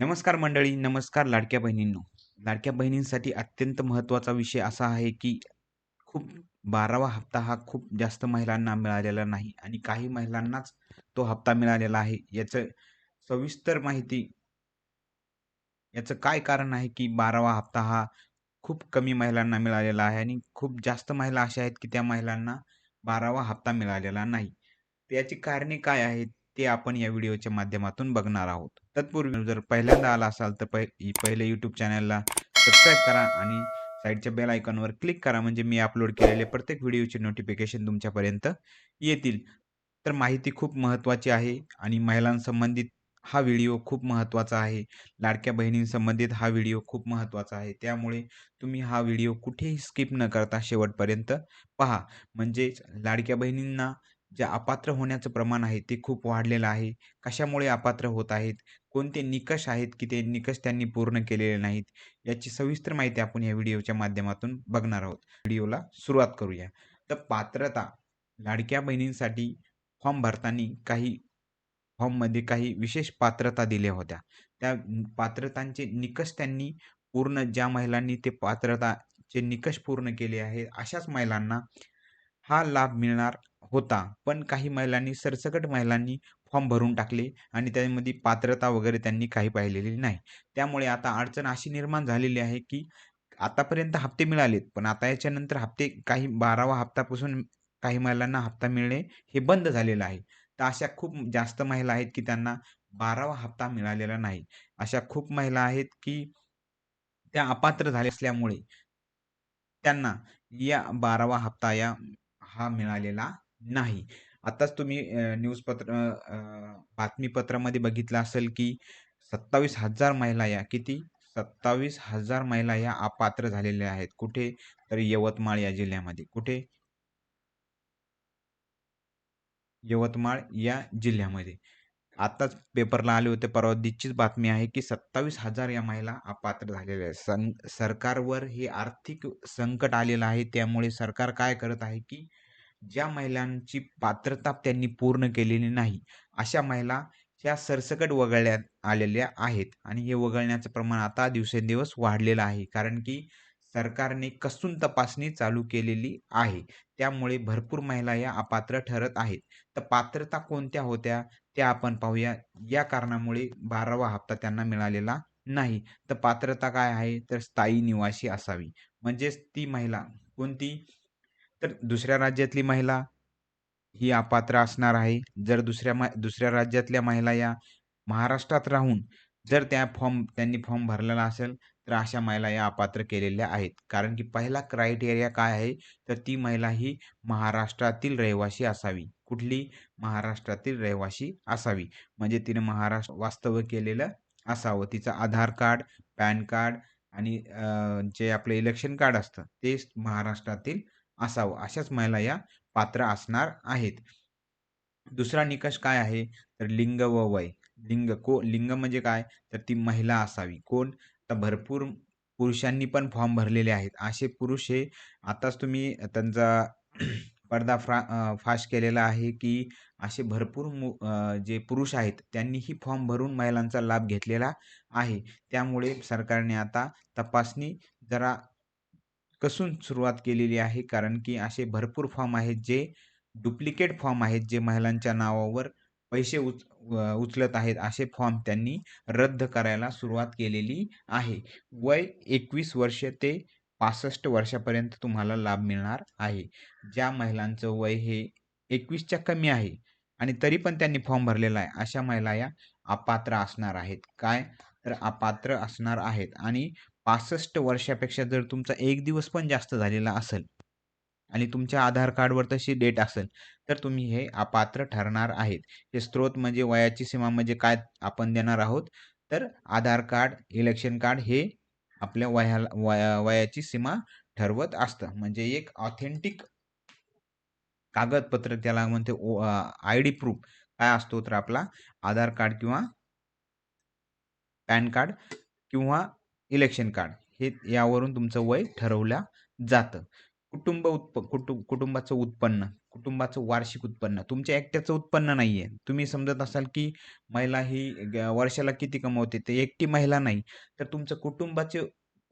नमस्कार मंडळी, नमस्कार लाडक्या बहिणींनो. लाडक्या बहिणींसाठी अत्यंत महत्त्वाचा विषय असा आहे, की खूप 12वा हप्ता हा खूप जास्त महिलांना मिळालेला नाही आणि काही महिलांनाच तो हप्ता मिळालेला आहे. याचं सविस्तर माहिती याचं काय कारण आहे, की 12वा हप्ता हा खूप कमी महिलांना मिळालेला आहे आणि खूप जास्त महिला अशा आहेत, की त्या महिलांना 12वा हप्ता मिळालेला नाही. याची कारणे काय आहेत, ते आपण या व्हिडिओच्या माध्यमातून बघणार आहोत. तत्पूर्वी जर पहिल्यांदा आला असाल, तर पहिले यूट्यूब चॅनलला सबस्क्राईब करा आणि साईडच्या बेल आयकॉनवर क्लिक करा, म्हणजे मी अपलोड केलेले प्रत्येक व्हिडिओचे नोटिफिकेशन तुमच्यापर्यंत येतील. तर माहिती खूप महत्त्वाची आहे आणि महिलांसंबंधित हा व्हिडिओ खूप महत्त्वाचा आहे. लाडक्या बहिणींसंबंधित हा व्हिडिओ खूप महत्त्वाचा आहे. त्यामुळे तुम्ही हा व्हिडिओ कुठेही स्किप न करता शेवटपर्यंत पहा. म्हणजेच लाडक्या बहिणींना जे अपात्र होण्याचं प्रमाण आहे, ते खूप वाढलेलं आहे. कशामुळे अपात्र होत आहेत? कोणते निकष आहेत, की ते निकष त्यांनी पूर्ण केलेले नाहीत? याची सविस्तर माहिती आपण या व्हिडिओच्या माध्यमातून बघणार आहोत. व्हिडिओला सुरुवात करूया. तर पात्रता लाडक्या बहिणींसाठी फॉर्म भरताना काही फॉर्ममध्ये काही विशेष पात्रता दिल्या होत्या. त्या पात्रतांचे निकष त्यांनी पूर्ण ज्या महिलांनी ते पात्रताचे निकष पूर्ण केले आहेत, अशाच महिलांना हा लाभ मिळणार होता. पण काही महिलांनी सरसकट महिलांनी फॉर्म भरून टाकले आणि त्यामध्ये पात्रता वगैरे त्यांनी काही पाहिलेली नाही. त्यामुळे आता अडचण अशी निर्माण झालेली आहे, की आतापर्यंत हप्ते मिळालेत, पण आता याच्यानंतर हप्ते काही बारावा हप्तापासून काही महिलांना हप्ता मिळणे हे बंद झालेलं आहे. तर अशा खूप जास्त महिला आहेत, की त्यांना 12वा हप्ता मिळालेला नाही. अशा खूप महिला आहेत, की त्या अपात्र झाल्या असल्यामुळे त्यांना या 12वा हप्ता या हा मिळालेला नाही. आताच तुम्ही न्यूजपत्र बातमीपत्रामध्ये बघितलं असेल, की 27,000 महिला या किती? 27,000 महिला या अपात्र झालेल्या आहेत. कुठे? तर यवतमाळ या जिल्ह्यामध्ये. कुठे? यवतमाळ या जिल्ह्यामध्ये. आताच पेपरला आले होते, परवा दिवशीचीच बातमी आहे, की 27,000 या महिला अपात्र झालेल्या आहेत. सं सरकारवर हे आर्थिक संकट आलेलं आहे. त्यामुळे सरकार काय करत आहे, की ज्या महिलांची पात्रता त्यांनी पूर्ण केलेली नाही, अशा महिला ह्या सरसकट वगळण्यात आलेल्या आहेत आणि हे वगळण्याचं प्रमाण आता दिवसेंदिवस वाढलेलं आहे. कारण की सरकारने कसून तपासणी चालू केलेली आहे. त्यामुळे भरपूर महिला या अपात्र ठरत आहेत. तर पात्रता कोणत्या होत्या? त्या आपण पाहूया. या कारणामुळे 12वा हप्ता त्यांना मिळालेला नाही. तर पात्रता काय आहे? तर स्थायी निवासी असावी. म्हणजेच ती महिला कोणती? तर दुसऱ्या राज्यातली महिला ही अपात्र असणार आहे. जर दुसऱ्या मा दुसऱ्या राज्यातल्या महिला या महाराष्ट्रात राहून जर त्या फॉर्म त्यांनी फॉर्म भरलेला असेल, तर अशा महिला या अपात्र केलेल्या आहेत. कारण की पहिला क्रायटेरिया काय आहे? तर ती महिला ही महाराष्ट्रातील रहिवासी असावी. कुठली? महाराष्ट्रातील रहिवासी असावी. म्हणजे तिने महाराष्ट्र वास्तव्य केलेलं असावं. तिचं आधार कार्ड, पॅन कार्ड आणि जे आपलं इलेक्शन कार्ड असतं, ते महाराष्ट्रातील असावं. अशाच महिला या पात्र असणार आहेत. दुसरा निकष काय आहे? तर लिंग व वय. लिंग को लिंग म्हणजे काय? तर ती महिला असावी. कोण? तर भरपूर पुरुषांनी पण फॉर्म भरलेले आहेत. असे पुरुष हे आताच तुम्ही त्यांचा पडदा फ्रा फाश केलेला आहे, की असे भरपूर मु जे पुरुष आहेत, त्यांनीही फॉर्म भरून महिलांचा लाभ घेतलेला आहे. त्यामुळे सरकारने आता तपासणी जरा कसून सुरुवात केलेली आहे. कारण की असे भरपूर फॉर्म आहेत, जे डुप्लिकेट फॉर्म आहेत, जे महिलांच्या नावावर पैसे उच उचलत आहेत. असे फॉर्म त्यांनी रद्द करायला सुरुवात केलेली आहे. वय 21 वर्ष ते 65 वर्षापर्यंत तुम्हाला लाभ मिळणार आहे. ज्या महिलांचं वय हे 21च्या कमी आहे आणि तरी पण त्यांनी फॉर्म भरलेला आहे, अशा महिला या अपात्र असणार आहेत. काय? तर अपात्र असणार आहेत आणि 65 वर्षापेक्षा जर तुमचा एक दिवस पण जास्त झालेला असेल आणि तुमच्या आधार कार्डवर तशी डेट असेल, तर तुम्ही हे अपात्र ठरणार आहेत. हे स्त्रोत म्हणजे वयाची सीमा म्हणजे काय आपण देणार आहोत? तर आधार कार्ड, इलेक्शन कार्ड हे आपल्या वयाला वया वयाची सीमा ठरवत असतं. म्हणजे एक ऑथेंटिक कागदपत्र त्याला म्हणते ओ आयडी प्रूफ काय असतो? तर आपला आधार कार्ड किंवा पॅन कार्ड किंवा इलेक्शन कार्ड हे यावरून तुमचं वय ठरवलं जातं. कुटुंब उत्प कुटु कुटुंबाचं उत्पन्न, कुटुंबाचं वार्षिक उत्पन्न तुमच्या एकट्याचं उत्पन्न नाही आहे तुम्ही समजत असाल, की महिला ही ग वर्षाला किती कमवते. ते एकटी महिला नाही, तर तुमचं कुटुंबाचे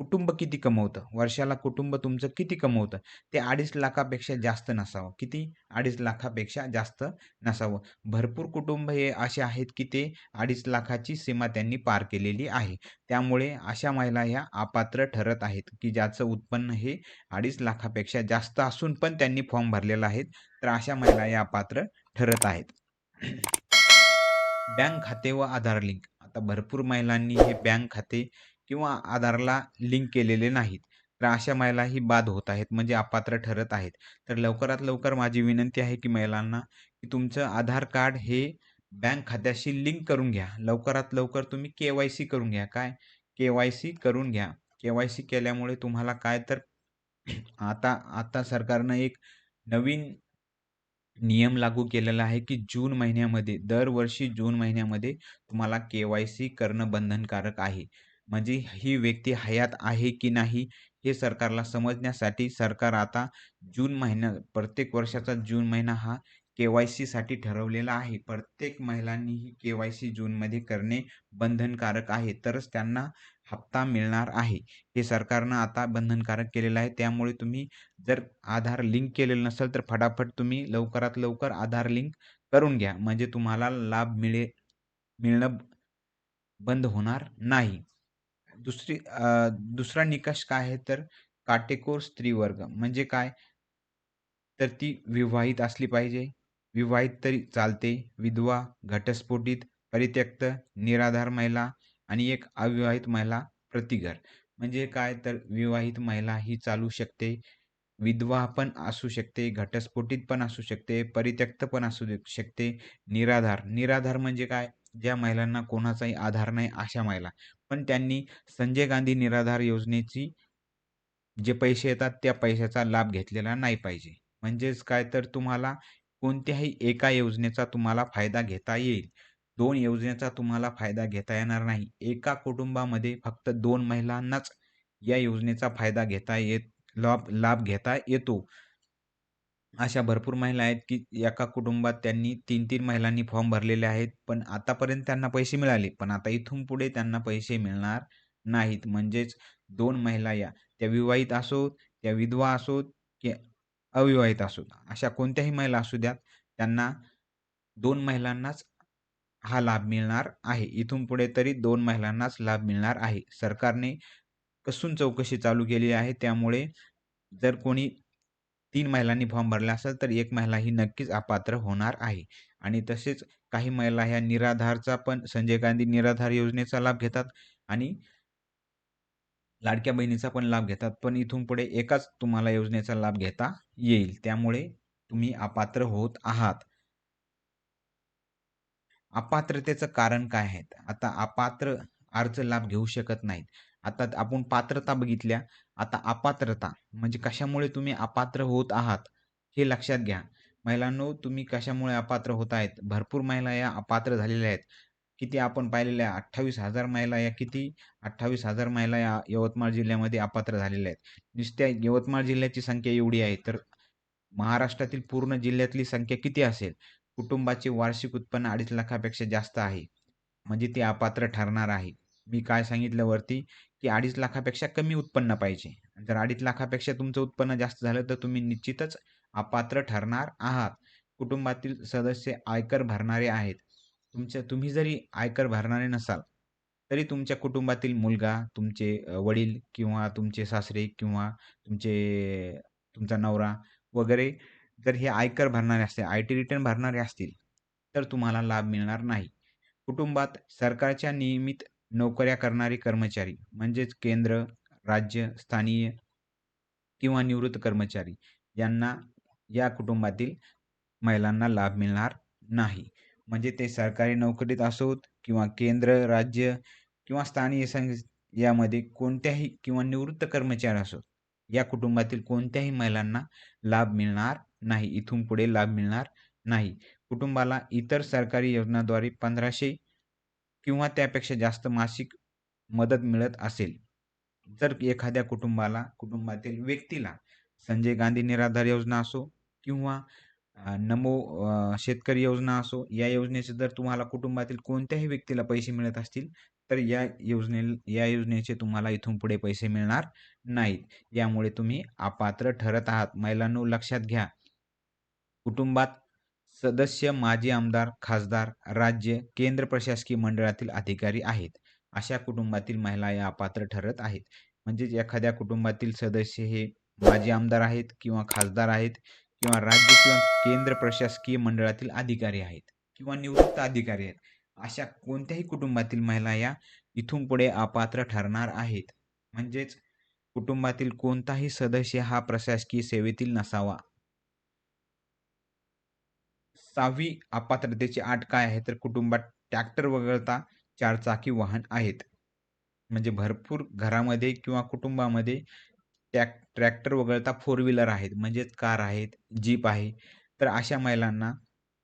कुटुंब किती कमवतं? वर्षाला कुटुंब तुमचं किती कमवतं? ते 2.5 लाखापेक्षा जास्त नसावं. किती? 2.5 लाखापेक्षा जास्त नसावं. भरपूर कुटुंब हे असे आहेत, की ते 2.5 लाखाची सीमा त्यांनी पार केलेली आहे. त्यामुळे अशा महिला ह्या अपात्र ठरत आहेत, की ज्याचं उत्पन्न हे 2.5 लाखापेक्षा जास्त असून पण त्यांनी फॉर्म भरलेला आहे. तर अशा महिला या अपात्र ठरत आहेत. बँक खाते व आधार लिंक. आता भरपूर महिलांनी हे बँक खाते किंवा आधारला लिंक केलेले नाहीत. तर अशा महिलाही बाद होत आहेत, म्हणजे अपात्र ठरत आहेत. तर लवकरात लवकर माझी विनंती आहे, की महिलांना, की तुमचं आधार कार्ड हे बँक खात्याशी लिंक करून घ्या. लवकरात लवकर तुम्ही के-वाय-सी करून घ्या. काय? के-वाय-सी करून घ्या. के-वाय-सी केल्यामुळे तुम्हाला काय तर आता आता सरकारनं एक नवीन नियम लागू केलेला आहे, की जून महिन्यामध्ये दरवर्षी जून महिन्यामध्ये तुम्हाला के-वाय-सी करणं बंधनकारक आहे. म्हणजे ही व्यक्ती हयात आहे की नाही हे सरकारला समजण्यासाठी सरकार आता जून महिन्या प्रत्येक वर्षाचा जून महिना हा के-वाय-सीसाठी ठरवलेला आहे. प्रत्येक महिलांनी ही के-वाय-सी जूनमध्ये करणे बंधनकारक आहे. तरच त्यांना हप्ता मिळणार आहे. हे सरकारनं आता बंधनकारक केलेलं आहे. त्यामुळे तुम्ही जर आधार लिंक केलेलं नसेल, तर फटाफट तुम्ही लवकरात लवकर आधार लिंक करून घ्या. म्हणजे तुम्हाला लाभ मिळे मिळणं बंद होणार नाही. दुसरी दुसरा निकष काय आहे, तर काटेकोर स्त्रीवर्ग म्हणजे काय? तर ती विवाहित असली पाहिजे. विवाहित तरी चालते. विधवा, घटस्फोटित, परित्यक्त, निराधार महिला आणि एक अविवाहित महिला प्रतिघर म्हणजे काय? तर विवाहित महिला ही चालू शकते. विधवा पण असू शकते, घटस्फोटित पण असू शकते, परित्यक्त पण असू शकते, निराधार. निराधार म्हणजे काय? ज्या महिलांना कोणाचाही आधार नाही अशा महिला. पण त्यांनी संजय गांधी निराधार योजनेची जे पैसे येतात त्या पैशाचा लाभ घेतलेला नाही पाहिजे. म्हणजेच काय? तर तुम्हाला कोणत्याही एका योजनेचा तुम्हाला फायदा घेता येईल. दोन योजनेचा तुम्हाला फायदा घेता येणार नाही. एका कुटुंबामध्ये फक्त दोन महिलांनाच या योजनेचा फायदा घेता येत लाभ लाभ घेता येतो. अशा भरपूर महिला आहेत, की एका कुटुंबात त्यांनी 3-3 महिलांनी फॉर्म भरलेले आहेत. पण आतापर्यंत त्यांना पैसे मिळाले. पण आता इथून पुढे त्यांना पैसे मिळणार नाहीत. म्हणजेच दोन महिला या त्या विवाहित असोत, त्या विधवा असोत, की अविवाहित असोत. अशा कोणत्याही महिला असू द्यात, त्यांना दोन महिलांनाच हा लाभ मिळणार आहे. इथून पुढे तरी दोन महिलांनाच लाभ मिळणार आहे. सरकारने कसून चौकशी चालू केली आहे. त्यामुळे जर कोणी तीन महिलांनी फॉर्म भरला असेल, तर एक महिला ही नक्कीच अपात्र होणार आहे. आणि तसेच काही महिला ह्या निराधारचा पण संजय गांधी निराधार योजनेचा लाभ घेतात आणि लाडक्या बहिणीचा पण लाभ घेतात. पण इथून पुढे एकाच तुम्हाला योजनेचा लाभ घेता येईल. त्यामुळे तुम्ही अपात्र होत आहात. अपात्रतेचं कारण काय आहे? आता अपात्र अर्ज लाभ घेऊ शकत नाहीत. आता आपण पात्रता बघितल्या. आता अपात्रता म्हणजे कशामुळे तुम्ही अपात्र होत आहात, हे लक्षात घ्या. महिलांनो, तुम्ही कशामुळे अपात्र होत आहेत? भरपूर महिला या अपात्र झालेल्या आहेत. किती आपण पाहिलेल्या 28,000 महिला या किती 28,000 महिला या यवतमाळ जिल्ह्यामध्ये अपात्र झालेल्या आहेत. नुसत्या यवतमाळ जिल्ह्याची संख्या एवढी आहे, तर महाराष्ट्रातील पूर्ण जिल्ह्यातली संख्या किती असेल? कुटुंबाचे वार्षिक उत्पन्न 2.5 लाखापेक्षा जास्त आहे. म्हणजे ते अपात्र ठरणार आहे. मी काय सांगितल्यावरती की 2.5 लाखापेक्षा कमी उत्पन्न पाहिजे. जर 2.5 लाखापेक्षा तुमचं उत्पन्न जास्त झालं, तर तुम्ही निश्चितच अपात्र ठरणार आहात. कुटुंबातील सदस्य आयकर भरणारे आहेत. तुमच्या तुम्ही जरी आयकर भरणारे नसाल, तरी तुमच्या कुटुंबातील मुलगा, तुमचे वडील किंवा तुमचे सासरे किंवा तुमचे तुमचा नवरा वगैरे जर हे आयकर भरणारे असतील, आय-टी रिटर्न भरणारे असतील, तर तुम्हाला लाभ मिळणार नाही. कुटुंबात सरकारच्या नियमित नोकऱ्या करणारे कर्मचारी म्हणजेच केंद्र, राज्य, स्थानीय किंवा निवृत्त कर्मचारी यांना या कुटुंबातील महिलांना लाभ मिळणार नाही. म्हणजे ते सरकारी नोकरीत असोत किंवा केंद्र, राज्य किंवा स्थानीय संघ यामध्ये कोणत्याही किंवा निवृत्त कर्मचारी असोत, या कुटुंबातील कोणत्याही महिलांना लाभ मिळणार नाही. इथून पुढे लाभ मिळणार नाही. कुटुंबाला इतर सरकारी योजनाद्वारे पंधराशे किंवा त्यापेक्षा जास्त मासिक मदत मिळत असेल, तर एखाद्या कुटुंबाला कुटुंबातील व्यक्तीला संजय गांधी निराधार योजना असो किंवा नमो शेतकरी योजना असो या योजनेचे जर तुम्हाला कुटुंबातील कोणत्याही व्यक्तीला पैसे मिळत असतील तर या योजने या योजनेचे तुम्हाला इथून पुढे पैसे मिळणार नाहीत. यामुळे तुम्ही अपात्र ठरत आहात. महिलांनो लक्षात घ्या. कुटुंबात सदस्य माजी आमदार खासदार राज्य केंद्र प्रशासकीय मंडळातील अधिकारी आहेत. अशा कुटुंबातील महिला या अपात्र ठरत आहेत. म्हणजेच एखाद्या कुटुंबातील सदस्य हे माजी आमदार आहेत किंवा खासदार आहेत किंवा राज्य किंवा केंद्र प्रशासकीय मंडळातील अधिकारी आहेत किंवा निवृत्त अधिकारी आहेत. अशा कोणत्याही कुटुंबातील महिला या इथून पुढे अपात्र ठरणार आहेत. म्हणजेच कुटुंबातील कोणताही सदस्य हा प्रशासकीय सेवेतील नसावा. सहावी अपात्रतेची अट काय आहे? तर कुटुंबात ट्रॅक्टर वगळता चारचाकी वाहन आहेत. म्हणजे भरपूर घरामध्ये किंवा कुटुंबामध्ये टॅक ट्रॅक्टर वगळता फोर व्हीलर आहेत. म्हणजेच कार आहेत जीप आहे. तर अशा महिलांना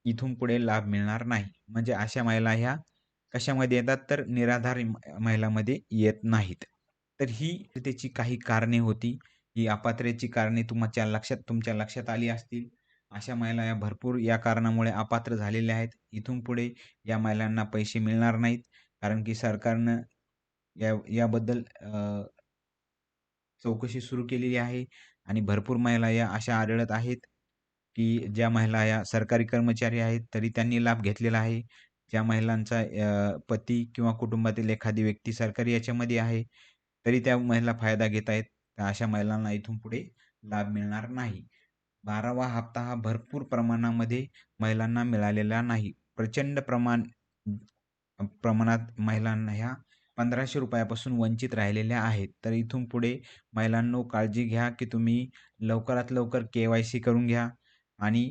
इथून पुढे लाभ मिळणार नाही. म्हणजे अशा महिला ह्या कशामध्ये येतात? तर निराधार म- महिलामध्ये येत नाहीत. तर ही त्याची काही कारणे होती. ही अपात्रेची कारणे तुमच्या लक्षात तुमच्या लक्षात आली असतील. अशा महिला या भरपूर या कारणामुळे अपात्र झालेल्या आहेत. इथून पुढे या महिलांना पैसे मिळणार नाहीत. कारण की सरकारनं या याबद्दल चौकशी सुरू केलेली आहे. आणि भरपूर महिला या अशा आढळत आहेत की ज्या महिला या सरकारी कर्मचारी आहेत तरी त्यांनी लाभ घेतलेला आहे. ज्या महिलांचा पती किंवा कुटुंबातील एखादी व्यक्ती सरकारी याच्यामध्ये आहे तरी त्या महिला फायदा घेत आहेत. तर अशा महिलांना इथून पुढे लाभ मिळणार नाही. बारावा हप्ता हा भरपूर प्रमाणामध्ये महिलांना मिळालेला नाही. प्रचंड प्रमाण प्रमाणात महिलांना ह्या पंधराशे रुपयापासून वंचित राहिलेल्या आहेत. तर इथून पुढे महिलांनो काळजी घ्या की तुम्ही लवकरात लवकर के वाय सी करून घ्या आणि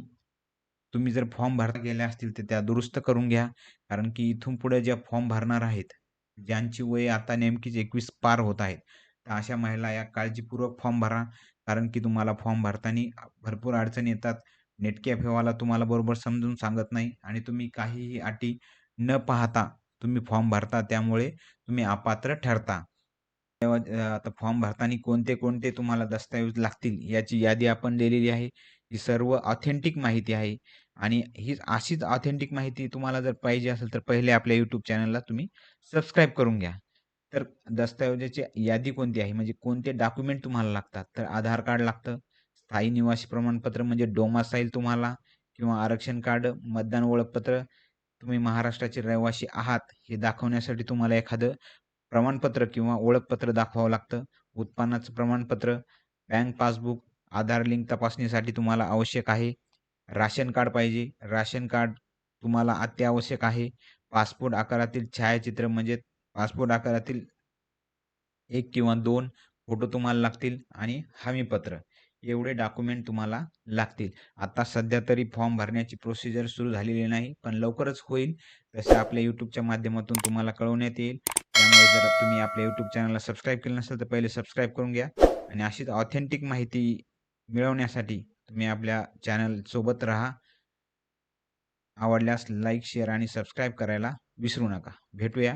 तुम्ही जर फॉर्म भरता गेल्या असतील तर त्या दुरुस्त करून घ्या. कारण की इथून पुढे ज्या फॉर्म भरणार आहेत ज्यांची वय आता नेमकीच एकवीस पार होत आहेत अशा महिला या काळजीपूर्वक फॉर्म भरा. कारण की तुम्हाला फॉर्म भरताना भरपूर अडचणी येतात. नेट कॅफेवाला तुम्हाला बरोबर समजून सांगत नाही आणि तुम्ही काहीही अटी न पाहता तुम्ही फॉर्म भरता त्यामुळे तुम्ही अपात्र ठरता. तेव्हा आता फॉर्म भरताना कोणते कोणते तुम्हाला दस्तऐवज लागतील याची यादी आपण दिलेली आहे. ही सर्व ऑथेंटिक माहिती आहे आणि ही अशीच ऑथेंटिक माहिती तुम्हाला जर पाहिजे असेल तर पहिले आपल्या यूट्यूब चॅनलला तुम्ही सबस्क्राईब करून घ्या. तर दस्तऐवजाची यादी कोणती आहे? म्हणजे कोणते डॉक्युमेंट तुम्हाला लागतात? तर आधार कार्ड लागतं स्थायी निवासी प्रमाणपत्र म्हणजे डोमासाईल तुम्हाला किंवा आरक्षण कार्ड मतदान ओळखपत्र तुम्ही महाराष्ट्राचे रहिवासी आहात हे दाखवण्यासाठी तुम्हाला एखादं प्रमाणपत्र किंवा ओळखपत्र दाखवावं लागतं. उत्पन्नाचं प्रमाणपत्र बँक पासबुक आधार लिंक तपासणीसाठी तुम्हाला आवश्यक आहे. राशन कार्ड पाहिजे. राशन कार्ड तुम्हाला अत्यावश्यक आहे. पासपोर्ट आकारातील छायाचित्र म्हणजे पासपोर्ट आकारातील एक किंवा दोन फोटो तुम्हाला लागतील आणि हमीपत्र. एवढे डॉक्युमेंट तुम्हाला लागतील. आता सध्या तरी फॉर्म भरण्याची प्रोसिजर सुरू झालेली नाही पण लवकरच होईल. तसे आपल्या यूट्यूबच्या माध्यमातून तुम्हाला कळवण्यात येईल. त्यामुळे जर तुम्ही आपल्या यूट्यूब चॅनलला सबस्क्राईब केलं नसेल तर पहिले सबस्क्राईब करून घ्या आणि अशीच ऑथेंटिक माहिती मिळवण्यासाठी तुम्ही आपल्या चॅनल सोबत राहा. आवडल्यास लाईक शेअर आणि सबस्क्राईब करायला विसरू नका. भेटूया.